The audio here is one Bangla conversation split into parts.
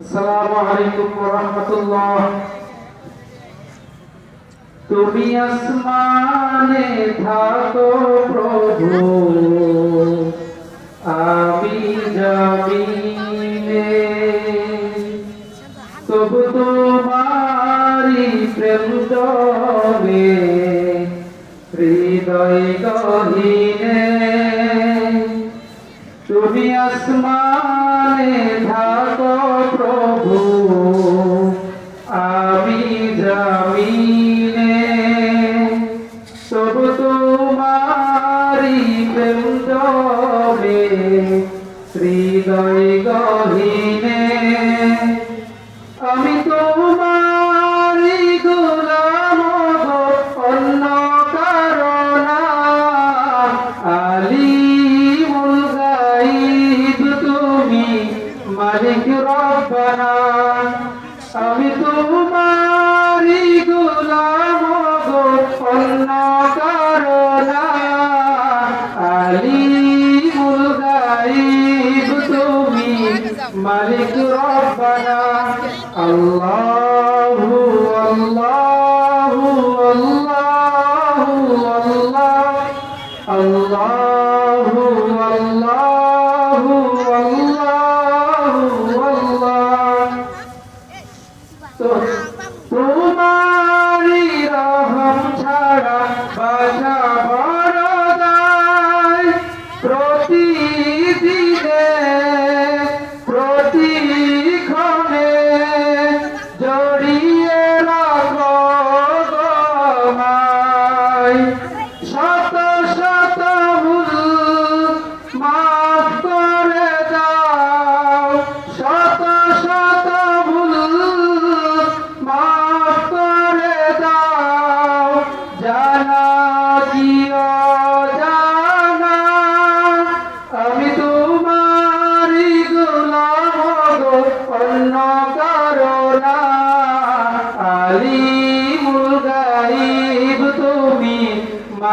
আসসালামু আলাইকুম ওয়া রাহমাতুল্লাহ। তুমি আসমানে থাকো প্রভু। আমি জমিনে। তবু তোমারি প্রেম জবে হৃদয় গহীনে। তুমি আসমান আসবেন তবে হৃদয় গহীনে। আমি মালিক রব্বানা আল্লাহু আল্লাহু আল্লাহু আল্লাহ আল্লাহু আল্লাহু আল্লাহু আল্লাহ তো তোমার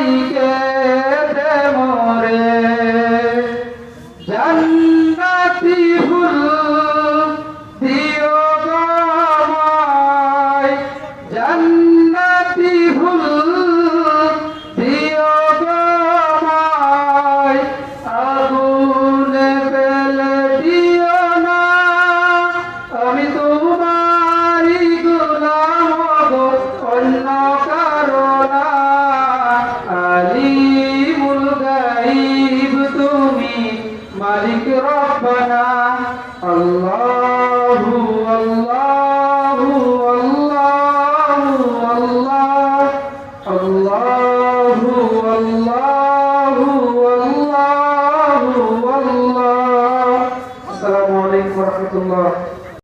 Thank you. মালিক রব্বানা আল্লাহ